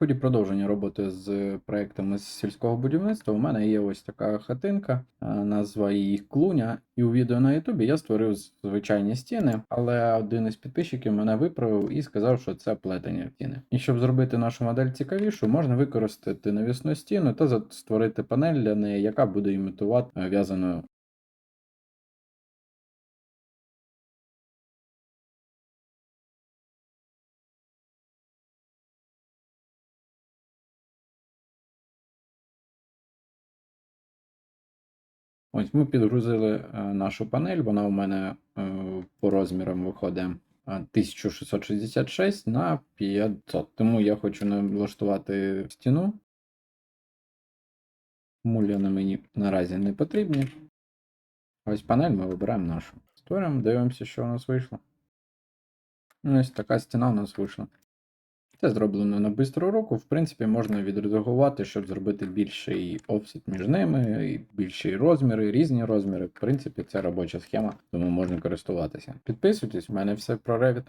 ході продовження роботи з проектами з сільського будівництва, у мене є ось така хатинка, е, назва її Клуня. І у відео на Ютубі я створив звичайні стіни, але один із підписчиків мене виправив і сказав, що це плетені стіни. І щоб зробити нашу модель цікавішу, можна використати навісну стіну та створити панель для неї, яка буде імітувати е, в'язану Ось ми підгрузили е, нашу панель, вона у мене е, по розмірам виходить е, 1666 на 500. Тому я хочу налаштувати стіну. Муляни мені наразі не потрібні. Ось панель ми вибираємо нашу. Створюємо, дивимося, що у нас вийшло. Ось така стіна у нас вийшла. Це зроблено на бистру руку. В принципі, можна відредагувати, щоб зробити більший офсет між ними, і більші розміри, різні розміри. В принципі, це робоча схема, тому можна користуватися. Підписуйтесь, в мене все про Revit.